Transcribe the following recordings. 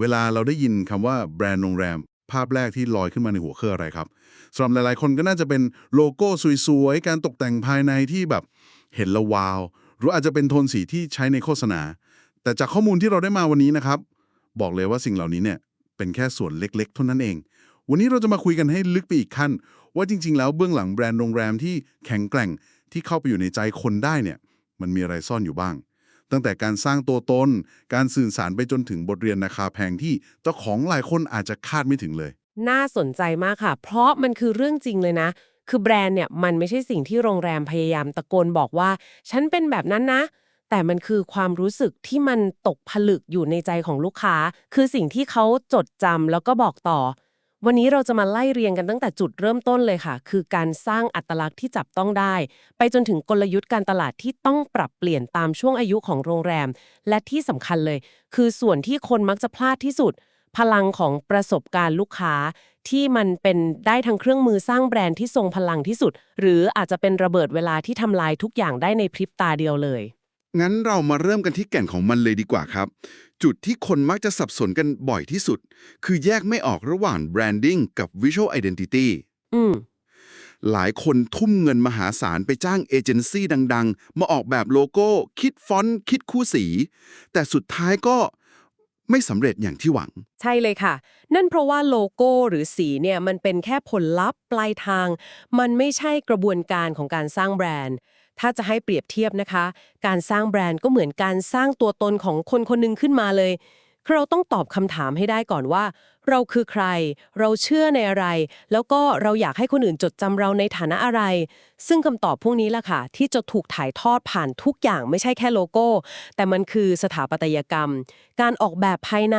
เวลาเราได้ยินคำว่าแบรนด์โรงแรม ภาพแรกที่ลอยขึ้นมาในหัวคืออะไรครับสำหรับหลายๆ คนก็น่าจะเป็นโลโก้สวยๆ การตกแต่งภายในที่แบบเห็นล้ววาว หรืออาจจะเป็นโทนสีที่ใช้ในโฆษณา แต่จากข้อมูลที่เราได้มาวันนี้นะครับ บอกเลยว่าสิ่งเหล่านี้เนี่ยเป็นแค่ส่วนเล็กๆเท่านั้นเอง วันนี้เราจะมาคุยกันให้ลึกไปอีกขั้น ว่าจริง ๆ แล้วเบื้องหลังแบรนด์โรงแรมที่แข็งแกร่งที่เข้าไปอยู่ในใจคนได้เนี่ยมันมีอะไรซ่อนอยู่บ้าง ตั้งแต่การสร้างตัวตน การสื่อสารไปจนถึงบทเรียนราคาแพงที่เจ้าของหลายคนอาจจะคาดไม่ถึงเลย น่าสนใจมากค่ะ เพราะมันคือเรื่องจริงเลยนะ คือแบรนด์เนี่ยมันไม่ใช่สิ่งที่โรงแรมพยายามตะโกนบอกว่า ฉันเป็นแบบนั้นนะ แต่มันคือความรู้สึกที่มันตกผลึกอยู่ในใจของลูกค้า คือสิ่งที่เขาจดจำแล้วก็บอกต่อ วันนี้เราจะมาไล่เรียงกันตั้งแต่จุดเริ่มต้นเลยค่ะ คือการสร้างอัตลักษณ์ที่จับต้องได้ ไปจนถึงกลยุทธ์การตลาดที่ต้องปรับเปลี่ยนตามช่วงอายุของโรงแรม และที่สำคัญเลย คือส่วนที่คนมักจะพลาดที่สุด พลังของประสบการณ์ลูกค้า ที่มันเป็นได้ทั้งเครื่องมือสร้างแบรนด์ที่ทรงพลังที่สุด หรืออาจจะเป็นระเบิดเวลาที่ทำลายทุกอย่างได้ในพริบตาเดียวเลย งั้นเรามาเริ่มกันที่แก่นของมันเลยดีกว่าครับ จุดที่คนมักจะสับสนกันบ่อยที่สุด คือแยกไม่ออกระหว่าง branding กับ visual identity อืมหลายคนทุ่มเงินมหาศาลไปจ้างเอเจนซี่ดัง ๆ มาออกแบบโลโก้ คิดฟอนต์ คิดคู่สี แต่สุดท้ายก็ไม่สำเร็จอย่างที่หวัง ใช่เลยค่ะ นั่นเพราะว่าโลโก้หรือสีเนี่ยมันเป็นแค่ผลลัพธ์ปลายทาง มันไม่ใช่กระบวนการของการสร้างแบรนด์ ถ้าจะให้เปรียบเทียบนะคะ การสร้างแบรนด์ก็เหมือนการสร้างตัวตนของคนคนหนึงขึ้นมาเลยเราต้องตอบคำถามให้ได้ก่อนว่า เราคือใคร เราเชื่อในอะไร แล้วก็เราอยากให้คนอื่นจดจำเราในฐานะอะไร ซึ่งคำตอบพวกนี้แหละค่ะ ที่จะถูกถ่ายทอดผ่านทุกอย่างไม่ใช่แค่โลโก้ แต่มันคือสถาปัตยกรรม การออกแบบภายใน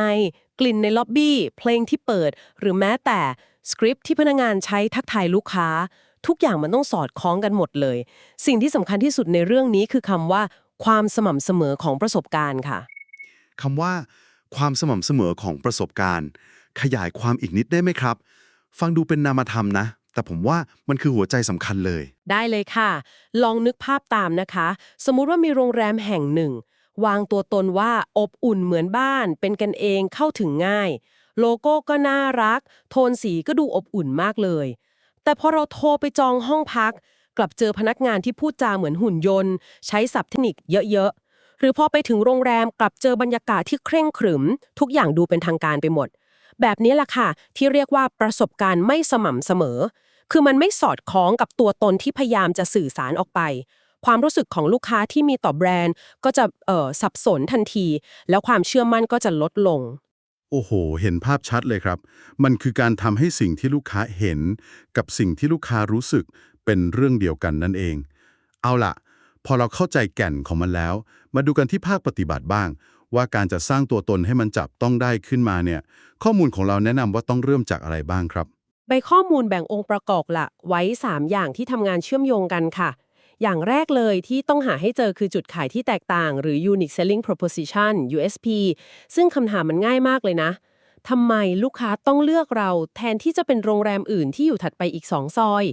กลิ่นในล็อบบี้ เพลงที่เปิด หรือแม้แต่สคริปต์ที่พนักงานใช้ทักทายลูกค้า ทุกอย่างมันต้องสอดคล้องกันหมดเลย สิ่งที่สำคัญที่สุดในเรื่องนี้คือคำว่า ความสม่ำเสมอของประสบการณ์ค่ะคำว่า ความสม่ำเสมอของประสบการณ์ ขยายความอีกนิดได้ไหมครับ ฟังดูเป็นนามธรรมนะ แต่ผมว่ามันคือหัวใจสำคัญเลย ได้เลยค่ะ ลองนึกภาพตามนะคะ สมมุติว่ามีโรงแรมแห่งหนึ่ง วางตัวตนว่าอบอุ่นเหมือนบ้าน เป็นกันเองเข้าถึงง่าย โลโก้ก็น่ารัก โทนสีก็ดูอบอุ่นมากเลย แต่พอเราโทรไปจองห้องพัก กลับเจอพนักงานที่พูดจาเหมือนหุ่นยนต์ ใช้ศัพท์เทคนิคเยอะๆ หรือพอไปถึงโรงแรมกลับเจอบรรยากาศที่เคร่งขรึม ทุกอย่างดูเป็นทางการไปหมด แบบนี้แหละค่ะ ที่เรียกว่าประสบการณ์ไม่สม่ำเสมอ คือมันไม่สอดคล้องกับตัวตนที่พยายามจะสื่อสารออกไป ความรู้สึกของลูกค้าที่มีต่อแบรนด์ ก็จะเออสับสนทันที แล้วความเชื่อมั่นก็จะลดลง โอ้โห เห็นภาพชัดเลยครับ มันคือการทำให้สิ่งที่ลูกค้าเห็น กับสิ่งที่ลูกค้ารู้สึกเป็นเรื่องเดียวกันนั่นเอง เอาล่ะ พอเราเข้าใจแก่นของมันแล้ว มาดูกันที่ภาคปฏิบัติบ้าง ว่าการจะสร้างตัวตนให้มันจับต้องได้ขึ้นมาเนี่ย ข้อมูลของเราแนะนำว่าต้องเริ่มจากอะไรบ้างครับ ใบข้อมูลแบ่งองค์ประกอบหลักไว้ 3 อย่างที่ทำงานเชื่อมโยงกันค่ะ อย่างแรกเลยที่ต้องหาให้เจอคือจุดขายที่แตกต่าง หรือ unique selling proposition USP ซึ่งคำถามมันง่ายมากเลยนะทำไมลูกค้าต้องเลือกเราแทนที่จะเป็นโรงแรมอื่นที่อยู่ถัดไปอีก2ซอย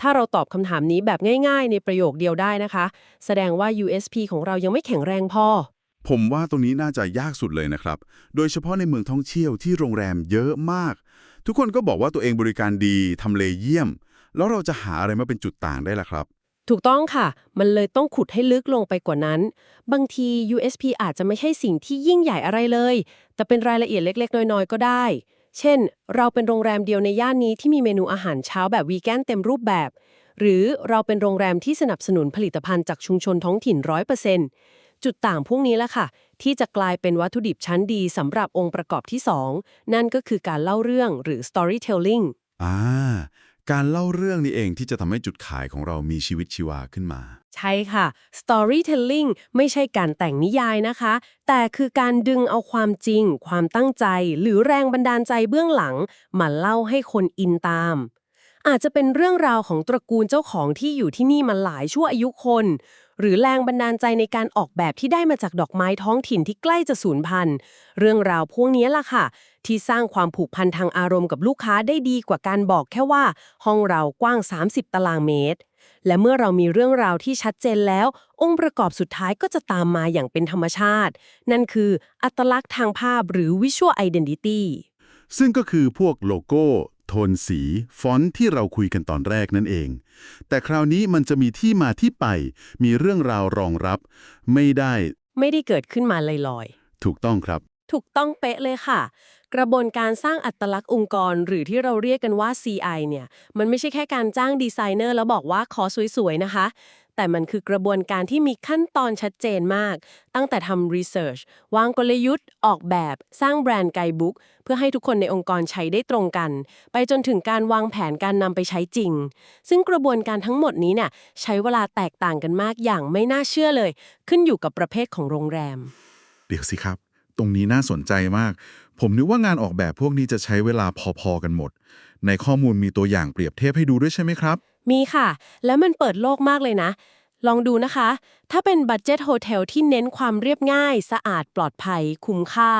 ถ้าเราตอบคำถามนี้แบบง่าย ๆ ในประโยคเดียวได้นะคะ แสดงว่า USP ของเรายังไม่แข็งแรงพอ ผมว่าตรงนี้น่าจะยากสุดเลยนะครับ โดยเฉพาะในเมืองท่องเที่ยวที่โรงแรมเยอะมาก ทุกคนก็บอกว่าตัวเองบริการดีทำเลเยี่ยม แล้วเราจะหาอะไรมาเป็นจุดต่างได้ล่ะครับ ถูกต้องค่ะ มันเลยต้องขุดให้ลึกลงไปกว่านั้น บางที USP อาจจะไม่ใช่สิ่งที่ยิ่งใหญ่อะไรเลย แต่เป็นรายละเอียดเล็ก ๆ น้อย ๆ ก็ได้ เช่น เราเป็นโรงแรมเดียวในย่านนี้ที่มีเมนูอาหารเช้าแบบวีแกนเต็มรูปแบบ หรือเราเป็นโรงแรมที่สนับสนุนผลิตภัณฑ์จากชุมชนท้องถิ่น 100%จุดต่างพวกนี้แหละค่ะ ที่จะกลายเป็นวัตถุดิบชั้นดีสำหรับองค์ประกอบที่ 2 นั่นก็คือการเล่าเรื่องหรือ storytelling อ่า การเล่าเรื่องนี่เองที่จะทำให้จุดขายของเรามีชีวิตชีวาขึ้นมา ใช่ค่ะ storytelling ไม่ใช่การแต่งนิยายนะคะ แต่คือการดึงเอาความจริง ความตั้งใจ หรือแรงบันดาลใจเบื้องหลัง มาเล่าให้คนอินตาม อาจจะเป็นเรื่องราวของตระกูลเจ้าของที่อยู่ที่นี่มาหลายชั่วอายุคน หรือแรงบันดาลใจในการออกแบบที่ได้มาจากดอกไม้ท้องถิ่นที่ใกล้จะสูญพันธุ์ เรื่องราวพวกนี้ล่ะค่ะ ที่สร้างความผูกพันทางอารมณ์กับลูกค้าได้ดีกว่าการบอกแค่ว่า ห้องเรากว้าง 30 ตารางเมตร และเมื่อเรามีเรื่องราวที่ชัดเจนแล้ว องค์ประกอบสุดท้ายก็จะตามมาอย่างเป็นธรรมชาติ นั่นคืออัตลักษณ์ทางภาพหรือ Visual Identity ซึ่งก็คือพวกโลโก้ โทนสี ฟอนต์ที่เราคุยกันตอนแรกนั่นเอง แต่คราวนี้มันจะมีที่มาที่ไป มีเรื่องราวรองรับ ไม่ได้ ไม่ได้เกิดขึ้นมาลอยๆ ถูกต้องครับ ถูกต้องเป๊ะเลยค่ะ กระบวนการสร้างอัตลักษณ์องค์กร หรือที่เราเรียกกันว่า CI เนี่ย มันไม่ใช่แค่การจ้างดีไซเนอร์แล้วบอกว่าขอสวยๆนะคะ แต่มันคือกระบวนการที่มีขั้นตอนชัดเจนมาก ตั้งแต่ทำรีเสิร์ชวางกลยุทธ์ ออกแบบ สร้างแบรนด์ไกด์บุ๊ก เพื่อให้ทุกคนในองค์กรใช้ได้ตรงกัน ไปจนถึงการวางแผนการนำไปใช้จริง ซึ่งกระบวนการทั้งหมดนี้เนี่ยใช้เวลาแตกต่างกันมากอย่างไม่น่าเชื่อเลย ขึ้นอยู่กับประเภทของโรงแรม เดี๋ยวสิครับ ตรงนี้น่าสนใจมาก ผมนึกว่างานออกแบบพวกนี้จะใช้เวลาพอๆกันหมด ในข้อมูลมีตัวอย่างเปรียบเทียบให้ดูด้วยใช่ไหมครับ มีค่ะ แล้วมันเปิดโลกมากเลยนะ ลองดูนะคะ ถ้าเป็นบัตเจ็ตโฮเทลที่เน้นความเรียบง่าย สะอาดปลอดภัย คุ้มค่า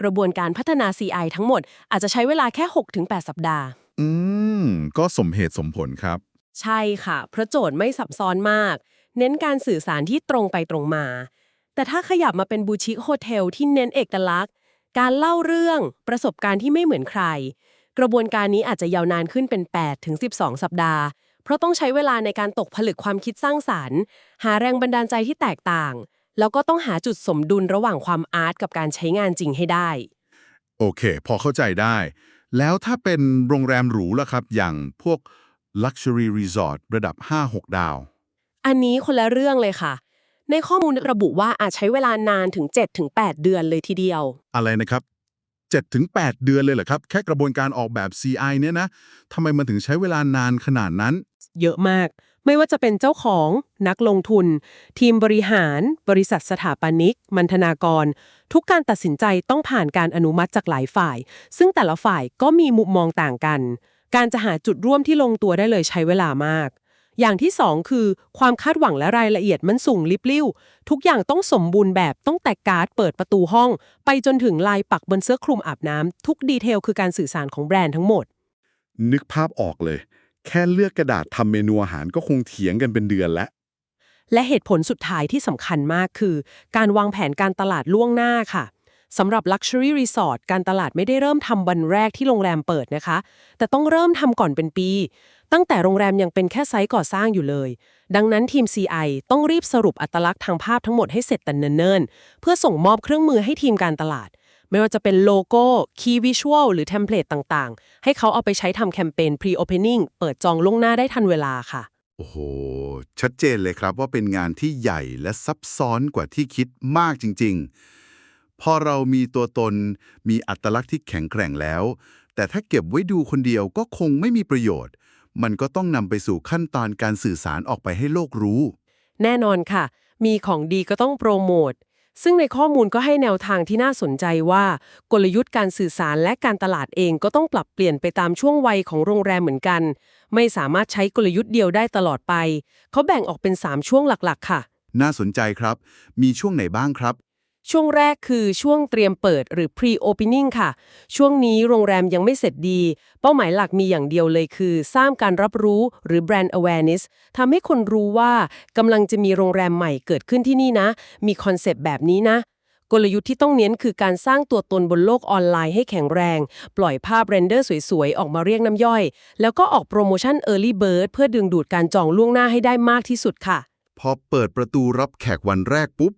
กระบวนการพัฒนา CI ทั้งหมด อาจจะใช้เวลาแค่ 6-8 สัปดาห์ อืม ก็สมเหตุสมผลครับ ใช่ค่ะ เพราะโจทย์ไม่ซับซ้อนมาก เน้นการสื่อสารที่ตรงไปตรงมา แต่ถ้าขยับมาเป็นบูชิคโฮเทลที่เน้นเอกลักษณ์การเล่าเรื่องประสบการณ์ที่ไม่เหมือนใคร กระบวนการนี้อาจจะยาวนานขึ้นเป็น 8 ถึง 12 สัปดาห์ เพราะต้องใช้เวลาในการตกผลึกความคิดสร้างสารรค์ หาแรงบันดาลใจที่แตกต่าง แล้วก็ต้องหาจุดสมดุลระหว่างความอาร์ตกับการใช้งานจริงให้ได้ โอเค พอเข้าใจได้ แล้วถ้าเป็นโรงแรมหรูล่ะครับ อย่างพวก Luxury Resort ระดับ 5-6 ดาว อันนี้คนละเรื่องเลยค่ะ ในข้อมูลระบุว่าอาจใช้เวลานานถึง 7-8 เดือนเลยทีเดียว อะไรนะครับ 7-8 เดือนเลยเหรอครับ แค่กระบวนการออกแบบ CI เนี่ยนะทำไมมันถึงใช้เวลานานขนาดนั้น เยอะมาก ไม่ว่าจะเป็นเจ้าของนักลงทุน ทีมบริหาร บริษัทสถาปนิก มันธนากร ทุกการตัดสินใจต้องผ่านการอนุมัติจากหลายฝ่าย ซึ่งแต่ละฝ่ายก็มีมุมมองต่างกัน การจะหาจุดร่วมที่ลงตัวได้เลยใช้เวลามาก อย่างที่สองคือความคาดหวังและรายละเอียดมันสูงลิบลิ่วทุกอย่างต้องสมบูรณ์แบบต้องแต่การ์ดเปิดประตูห้อง ไปจนถึงลายปักบนเสื้อคลุมอาบน้ำทุกดีเทลคือการสื่อสารของแบรนด์ทั้งหมด นึกภาพออกเลย แค่เลือกกระดาษทำเมนูอาหารก็คงเถียงกันเป็นเดือนแล้วและเหตุผลสุดท้ายที่สำคัญมากคือ การวางแผนการตลาดล่วงหน้าค่ะ สำหรับ Luxury Resort การตลาดไม่ได้เริ่มทำวันแรกที่โรงแรมเปิดนะคะ แต่ต้องเริ่มทำก่อนเป็นปี ตั้งแต่โรงแรมยังเป็นแค่ไซต์ก่อสร้างอยู่เลย ดังนั้นทีม CI ต้องรีบสรุปอัตลักษณ์ทางภาพทั้งหมดให้เสร็จแต่เนิ่นๆ เพื่อส่งมอบเครื่องมือให้ทีมการตลาด ไม่ว่าจะเป็นโลโก้ Key Visual หรือเทมเพลตต่างๆ ให้เขาเอาไปใช้ทำแคมเปญ Pre-Opening เปิดจองล่วงหน้าได้ทันเวลาค่ะ โอ้โห ชัดเจนเลยครับว่าเป็นงานที่ใหญ่และซับซ้อนกว่าที่คิดมากจริง ๆ พอเรามีตัวตน มีอัตลักษณ์ที่แข็งแกร่งแล้ว แต่ถ้าเก็บไว้ดูคนเดียวก็คงไม่มีประโยชน์ มันก็ต้องนำไปสู่ขั้นตอนการสื่อสารออกไปให้โลกรู้ แน่นอนค่ะ มีของดีก็ต้องโปรโมท ซึ่งในข้อมูลก็ให้แนวทางที่น่าสนใจว่า กลยุทธ์การสื่อสารและการตลาดเองก็ต้องปรับเปลี่ยนไปตามช่วงวัยของโรงแรมเหมือนกัน ไม่สามารถใช้กลยุทธ์เดียวได้ตลอดไป เขาแบ่งออกเป็น 3 ช่วงหลักๆ ค่ะ น่าสนใจครับ มีช่วงไหนบ้างครับ ช่วงแรกคือช่วงเตรียมเปิดหรือ pre-opening ค่ะ ช่วงนี้โรงแรมยังไม่เสร็จดี เป้าหมายหลักมีอย่างเดียวเลยคือ สร้างการรับรู้หรือ brand awareness ทำให้คนรู้ว่ากำลังจะมีโรงแรมใหม่เกิดขึ้นที่นี่นะ มีคอนเซปต์แบบนี้นะ กลยุทธ์ที่ต้องเน้นคือการสร้างตัวตนบนโลกออนไลน์ให้แข็งแรง ปล่อยภาพเรนเดอร์สวยๆ ออกมาเรียกน้ำย่อย แล้วก็ออกโปรโมชั่น Early Bird เพื่อดึงดูดการจองล่วงหน้าให้ได้มากที่สุดค่ะ พอเปิดประตูรับแขกวันแรกปุ๊บ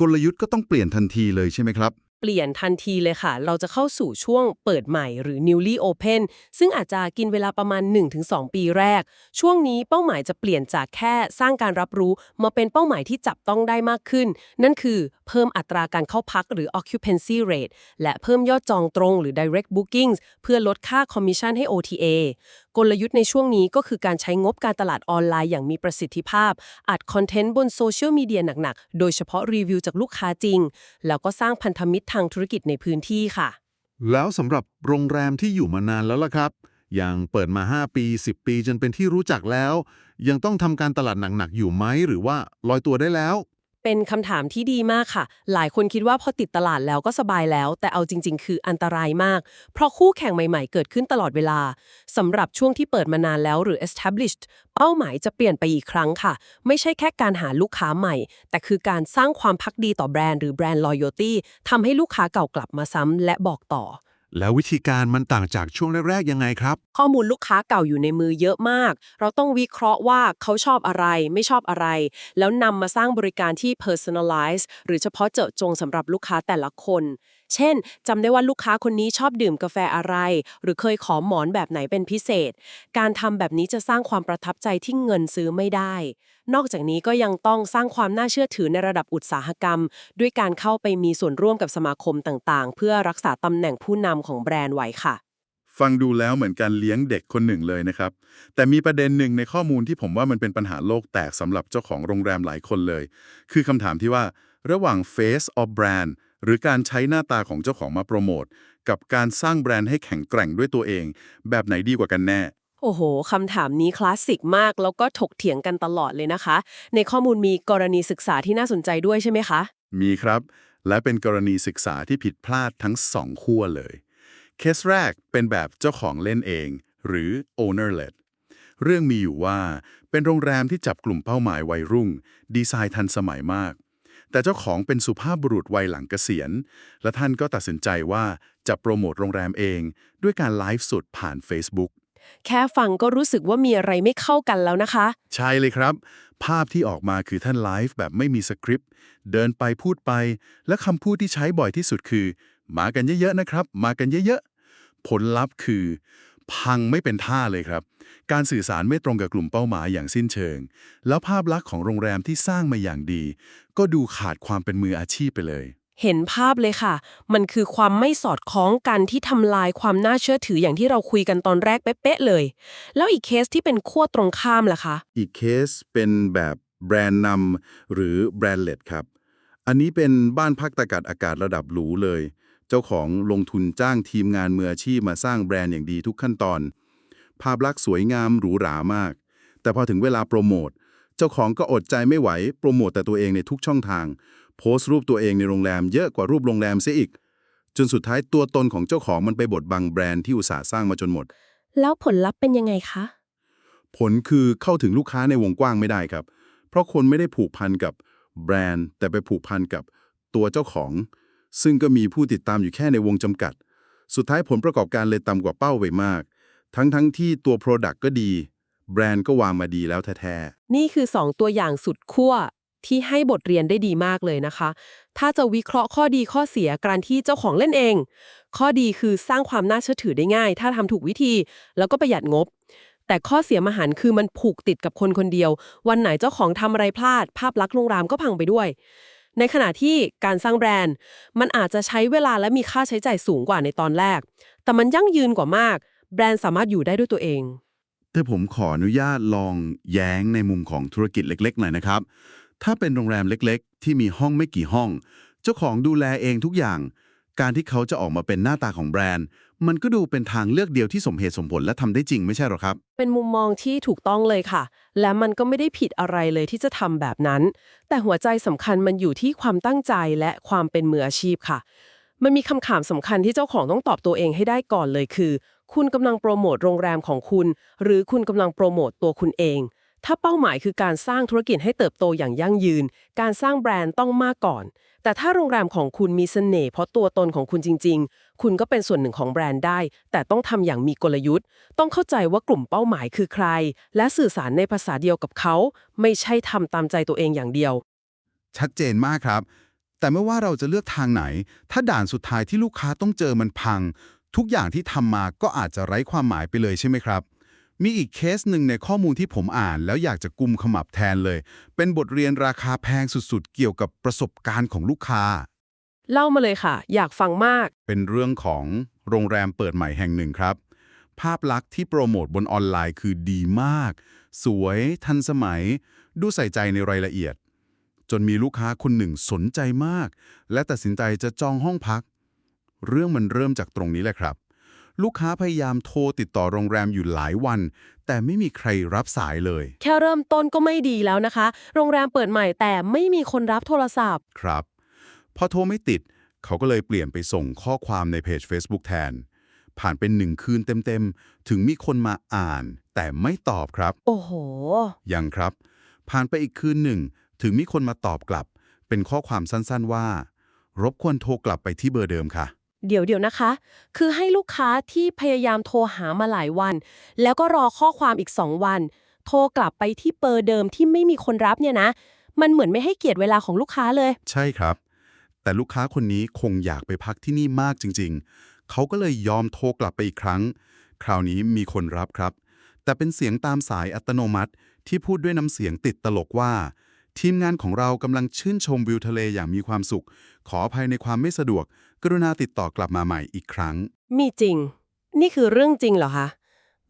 กลยุทธ์ก็ต้องเปลี่ยนทันทีเลยใช่ไหมครับ เปลี่ยนทันทีเลยค่ะ เราจะเข้าสู่ช่วงเปิดใหม่หรือ newly open ซึ่งอาจจะกินเวลาประมาณ 1-2 ปีแรก ช่วงนี้เป้าหมายจะเปลี่ยนจากแค่สร้างการรับรู้มาเป็นเป้าหมายที่จับต้องได้มากขึ้น นั่นคือเพิ่มอัตราการเข้าพักหรือ occupancy rate และเพิ่มยอดจองตรงหรือ direct bookings เพื่อลดค่าคอมมิชชั่นให้ OTA กลยุทธ์ในช่วงนี้ก็คือการใช้งบการตลาดออนไลน์อย่างมีประสิทธิภาพ อัดคอนเทนต์บนโซเชียลมีเดียหนักๆ โดยเฉพาะรีวิวจากลูกค้าจริง แล้วก็สร้างพันธมิตรทางธุรกิจในพื้นที่ค่ะ แล้วสำหรับโรงแรมที่อยู่มานานแล้วล่ะครับ อย่างเปิดมา 5 ปี 10 ปีจนเป็นที่รู้จักแล้ว ยังต้องทำการตลาดหนักๆอยู่ไหมหรือว่าลอยตัวได้แล้ว เป็นคำถามที่ดีมากค่ะ หลายคนคิดว่าพอติดตลาดแล้วก็สบายแล้ว แต่เอาจริง ๆ คืออันตรายมาก เพราะคู่แข่งใหม่ๆ เกิดขึ้นตลอดเวลาสำหรับช่วงที่เปิดมานานแล้วหรือ established เป้าหมายจะเปลี่ยนไปอีกครั้งค่ะ ไม่ใช่แค่การหาลูกค้าใหม่ แต่คือการสร้างความพักดีต่อแบรนด์หรือแบรนด์ loyalty ทำให้ลูกค้าเก่ากลับมาซ้ำและบอกต่อ แล้ววิธีการมันต่างจากช่วงแรกๆยังไงครับ ข้อมูลลูกค้าเก่าอยู่ในมือเยอะมาก เราต้องวิเคราะห์ว่าเขาชอบอะไร ไม่ชอบอะไร แล้วนำมาสร้างบริการที่ personalize หรือเฉพาะเจาะจงสำหรับลูกค้าแต่ละคน เช่นจำได้ว่าลูกค้าคนนี้ชอบดื่มกาแฟอะไร หรือเคยขอหมอนแบบไหนเป็นพิเศษ การทำแบบนี้จะสร้างความประทับใจที่เงินซื้อไม่ได้ นอกจากนี้ก็ยังต้องสร้างความน่าเชื่อถือในระดับอุตสาหกรรม ด้วยการเข้าไปมีส่วนร่วมกับสมาคมต่างๆ เพื่อรักษาตำแหน่งผู้นำของแบรนด์ไว้ค่ะฟังดูแล้วเหมือนการเลี้ยงเด็กคนหนึ่งเลยนะครับ แต่มีประเด็นหนึ่งในข้อมูลที่ผมว่ามันเป็นปัญหาโลกแตกสำหรับเจ้าของโรงแรมหลายคนเลย คือคำถามที่ว่า ระหว่าง face of brand หรือการใช้หน้าตาของเจ้าของมาโปรโมทกับการสร้างแบรนด์ให้แข็งแกร่งด้วยตัวเอง แบบไหนดีกว่ากันแน่ โอ้โหคำถามนี้คลาสสิกมาก แล้วก็ถกเถียงกันตลอดเลยนะคะ ในข้อมูลมีกรณีศึกษาที่น่าสนใจด้วยใช่ไหมคะ มีครับ และเป็นกรณีศึกษาที่ผิดพลาดทั้งสองขั้วเลย เคสแรกเป็นแบบเจ้าของเล่นเอง หรือ owner led เรื่องมีอยู่ว่าเป็นโรงแรมที่จับกลุ่มเป้าหมายวัยรุ่งดีไซน์ทันสมัยมาก แต่เจ้าของเป็นสุภาพบุรุษวัยหลังเกษียณ และท่านก็ตัดสินใจว่าจะโปรโมทโรงแรมเอง ด้วยการไลฟ์สดผ่าน Facebook แค่ฟังก็รู้สึกว่ามีอะไรไม่เข้ากันแล้วนะคะ ใช่เลยครับ ภาพที่ออกมาคือท่านไลฟ์แบบไม่มีสคริปต์เดินไปพูดไป และคำพูดที่ใช้บ่อยที่สุดคือ มากันเยอะๆนะครับ มากันเยอะๆผลลัพธ์คือ พังไม่เป็นท่าเลยครับ การสื่อสารไม่ตรงกับกลุ่มเป้าหมายอย่างสิ้นเชิง แล้วภาพลักษณ์ของโรงแรมที่สร้างมาอย่างดี ก็ดูขาดความเป็นมืออาชีพไปเลย เห็นภาพเลยค่ะ มันคือความไม่สอดคล้องกันที่ทำลายความน่าเชื่อถืออย่างที่เราคุยกันตอนแรกเป๊ะๆเลย แล้วอีกเคสที่เป็นขั้วตรงข้ามล่ะคะ อีกเคสเป็นแบบแบรนด์นำหรือแบรนด์เลดครับ อันนี้เป็นบ้านพักตากาศอากาศระดับหรูเลย เจ้าของลงทุนจ้างทีมงานมืออาชีพมาสร้างแบรนด์อย่างดีทุกขั้นตอน ภาพลักษณ์สวยงามหรูหรามาก แต่พอถึงเวลาโปรโมท เจ้าของก็อดใจไม่ไหว โปรโมทแต่ตัวเองในทุกช่องทาง โพสต์รูปตัวเองในโรงแรมเยอะกว่ารูปโรงแรมเสียอีก จนสุดท้ายตัวตนของเจ้าของมันไปบดบังแบรนด์ที่อุตสาห์สร้างมาจนหมด แล้วผลลัพธ์เป็นยังไงคะ ผลคือเข้าถึงลูกค้าในวงกว้างไม่ได้ครับ เพราะคนไม่ได้ผูกพันกับแบรนด์ แต่ไปผูกพันกับตัวเจ้าของ ซึ่งก็มีผู้ติดตามอยู่แค่ในวงจำกัด สุดท้ายผลประกอบการเลยต่ำกว่าเป้าไปมาก ทั้งทั้งที่ตัว Product ก็ดี แบรนด์ก็วางมาดีแล้วแท้ๆ นี่คือ 2 ตัวอย่างสุดขั้วที่ให้บทเรียนได้ดีมากเลยนะคะ ถ้าจะวิเคราะห์ข้อดีข้อเสียการที่เจ้าของเล่นเอง ข้อดีคือสร้างความน่าเชื่อถือได้ง่าย ถ้าทำถูกวิธี แล้วก็ประหยัดงบ แต่ข้อเสียมหันคือมันผูกติดกับคนคนเดียว วันไหนเจ้าของทำอะไรพลาด ภาพลักษณ์โรงแรมก็พังไปด้วย ในขณะที่การสร้างแบรนด์ มันอาจจะใช้เวลาและมีค่าใช้จ่ายสูงกว่าในตอนแรก แต่มันยั่งยืนกว่ามาก แบรนด์สามารถอยู่ได้ด้วยตัวเอง แต่ผมขออนุญาตลองแย้งในมุมของธุรกิจเล็กๆหน่อยนะครับ ถ้าเป็นโรงแรมเล็กๆ ที่มีห้องไม่กี่ห้อง เจ้าของดูแลเองทุกอย่าง การที่เขาจะออกมาเป็นหน้าตาของแบรนด์ มันก็ดูเป็นทางเลือกเดียวที่สมเหตุสมผลและทำได้จริงไม่ใช่หรอครับ เป็นมุมมองที่ถูกต้องเลยค่ะ และมันก็ไม่ได้ผิดอะไรเลยที่จะทำแบบนั้น แต่หัวใจสำคัญมันอยู่ที่ความตั้งใจและความเป็นมืออาชีพค่ะ มันมีคำถามสำคัญที่เจ้าของต้องตอบตัวเองให้ได้ก่อนเลยคือ คุณกำลังโปรโมทโรงแรมของคุณ หรือคุณกำลังโปรโมทตัวคุณเอง ถ้าเป้าหมายคือการสร้างธุรกิจให้เติบโตอย่างยั่งยืน การสร้างแบรนด์ต้องมากก่อน แต่ถ้าโรงแรมของคุณมีเสน่ห์เพราะตัวตนของคุณจริง ๆ คุณก็เป็นส่วนหนึ่งของแบรนด์ได้ แต่ต้องทำอย่างมีกลยุทธ์ ต้องเข้าใจว่ากลุ่มเป้าหมายคือใคร และสื่อสารในภาษาเดียวกับเขา ไม่ใช่ทำตามใจตัวเองอย่างเดียว ชัดเจนมากครับ แต่ไม่ว่าเราจะเลือกทางไหน ถ้าด่านสุดท้ายที่ลูกค้าต้องเจอมันพัง ทุกอย่างที่ทำมาก็อาจจะไร้ความหมายไปเลยใช่ไหมครับ มีอีกเคสหนึ่งในข้อมูลที่ผมอ่าน แล้วอยากจะกุมขมับแทนเลย เป็นบทเรียนราคาแพงสุดๆ เกี่ยวกับประสบการณ์ของลูกค้า เล่ามาเลยค่ะ อยากฟังมาก เป็นเรื่องของโรงแรมเปิดใหม่แห่งหนึ่งครับ ภาพลักษณ์ที่โปรโมทบนออนไลน์คือดีมาก สวยทันสมัย ดูใส่ใจในรายละเอียด จนมีลูกค้าคนหนึ่งสนใจมาก และตัดสินใจจะจองห้องพัก เรื่องมันเริ่มจากตรงนี้แหละครับ ลูกค้าพยายามโทรติดต่อโรงแรมอยู่หลายวัน แต่ไม่มีใครรับสายเลย แค่เริ่มต้นก็ไม่ดีแล้วนะคะ โรงแรมเปิดใหม่แต่ไม่มีคนรับโทรศัพท์ ครับ พอโทรไม่ติด เขาก็เลยเปลี่ยนไปส่งข้อความในเพจ Facebook แทน ผ่านเป็นหนึ่งคืนเต็มๆ ถึงมีคนมาอ่าน แต่ไม่ตอบครับ โอ้โห ยังครับ ผ่านไปอีกคืนหนึ่ง ถึงมีคนมาตอบกลับ เป็นข้อความสั้นๆว่า รบกวนโทรกลับไปที่เบอร์เดิมค่ะ เดี๋ยวเดี๋ยวนะคะ คือให้ลูกค้าที่พยายามโทรหามาหลายวัน แล้วก็รอข้อความอีก2วัน โทรกลับไปที่เบอร์เดิมที่ไม่มีคนรับเนี่ยนะ มันเหมือนไม่ให้เกียรติเวลาของลูกค้าเลย ใช่ครับ แต่ลูกค้าคนนี้คงอยากไปพักที่นี่มากจริง ๆ เขาก็เลยยอมโทรกลับไปอีกครั้ง คราวนี้มีคนรับครับ แต่เป็นเสียงตามสายอัตโนมัติที่พูดด้วยน้ำเสียงติดตลกว่า ทีมงานของเรากำลังชื่นชมวิวทะเลอย่างมีความสุข ขออภัยในความไม่สะดวก กรุณาติดต่อกลับมาใหม่อีกครั้ง มีจริง นี่คือเรื่องจริงเหรอคะ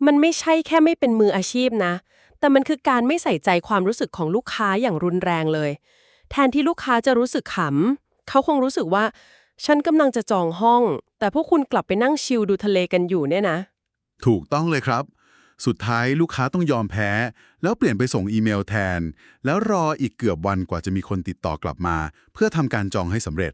มันไม่ใช่แค่ไม่เป็นมืออาชีพนะ แต่มันคือการไม่ใส่ใจความรู้สึกของลูกค้าอย่างรุนแรงเลย แทนที่ลูกค้าจะรู้สึกขำเขาคงรู้สึกว่า ฉันกำลังจะจองห้อง แต่พวกคุณกลับไปนั่งชิลดูทะเลกันอยู่เนี่ยนะ ถูกต้องเลยครับ สุดท้ายลูกค้าต้องยอมแพ้ แล้วเปลี่ยนไปส่งอีเมลแทน แล้วรออีกเกือบวันกว่าจะมีคนติดต่อกลับมา เพื่อทำการจองให้สำเร็จ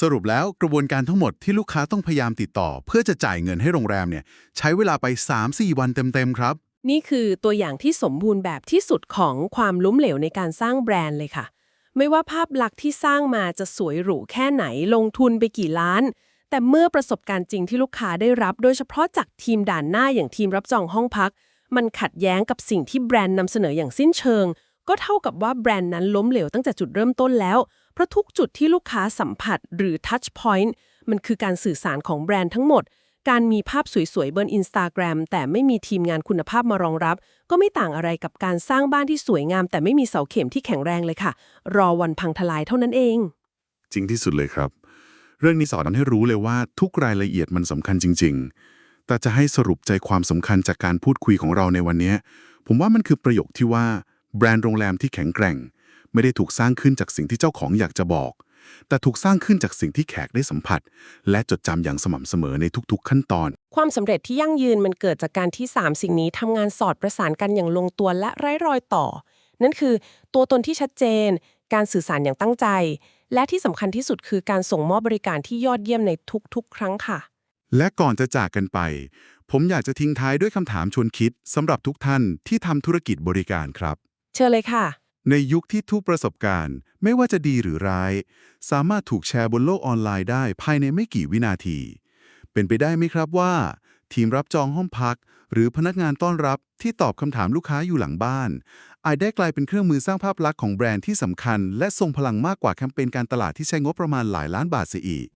สรุปแล้วกระบวนการทั้งหมดที่ลูกค้าต้องพยายามติดต่อ เพื่อจะจ่ายเงินให้โรงแรมเนี่ยใช้เวลาไป 3-4 วันเต็มๆครับ นี่คือตัวอย่างที่สมบูรณ์แบบที่สุดของความล้มเหลวในการสร้างแบรนด์เลยค่ะ ไม่ว่าภาพลักษณ์ที่สร้างมาจะสวยหรูแค่ไหนลงทุนไปกี่ล้าน แต่เมื่อประสบการณ์จริงที่ลูกค้าได้รับ โดยเฉพาะจากทีมด่านหน้าอย่างทีมรับจองห้องพัก มันขัดแย้งกับสิ่งที่แบรนด์นำเสนออย่างสิ้นเชิง ก็เท่ากับว่าแบรนด์นั้นล้มเหลวตั้งแต่จุดเริ่มต้นแล้ว เพราะทุกจุดที่ลูกค้าสัมผัสหรือ touch point มันคือการสื่อสารของแบรนด์ทั้งหมด การมีภาพสวยๆ บน Instagram แต่ไม่มีทีมงานคุณภาพมารองรับ ก็ไม่ต่างอะไรกับการสร้างบ้านที่สวยงาม แต่ไม่มีเสาเข็มที่แข็งแรงเลยค่ะ รอวันพังทลายเท่านั้นเอง จริงที่สุดเลยครับ เรื่องนี้สอนให้รู้เลยว่าทุกรายละเอียดมันสำคัญจริง ๆ แต่จะให้สรุปใจความสำคัญจากการพูดคุยของเราในวันนี้ ผมว่ามันคือประโยคที่ว่าแบรนด์โรงแรมที่แข็งแกร่ง ไม่ได้ถูกสร้างขึ้นจากสิ่งที่เจ้าของอยากจะบอก แต่ถูกสร้างขึ้นจากสิ่งที่แขกได้สัมผัส และจดจำอย่างสม่ำเสมอในทุกๆ ขั้นตอน ความสำเร็จที่ยั่งยืนมันเกิดจากการที่ 3 สิ่งนี้ทำงานสอดประสานกันอย่างลงตัวและไร้รอยต่อ นั่นคือตัวตนที่ชัดเจน การสื่อสารอย่างตั้งใจ และที่สำคัญที่สุดคือการส่งมอบบริการที่ยอดเยี่ยมในทุกๆ ครั้งค่ะ และก่อนจะจากกันไป ผมอยากจะทิ้งท้ายด้วยคำถามชวนคิดสำหรับทุกท่านที่ทำธุรกิจบริการครับ เชิญเลยค่ะ ในยุคที่ทุกประสบการณ์ ไม่ว่าจะดีหรือร้าย สามารถถูกแชร์บนโลกออนไลน์ได้ภายในไม่กี่วินาที เป็นไปได้ไหมครับว่า ทีมรับจองห้องพัก หรือพนักงานต้อนรับที่ตอบคำถามลูกค้าอยู่หลังบ้าน อาจได้กลายเป็นเครื่องมือสร้างภาพลักษณ์ของแบรนด์ที่สำคัญ และทรงพลังมากกว่าแคมเปญการตลาดที่ใช้งบประมาณหลายล้านบาทเสียอีก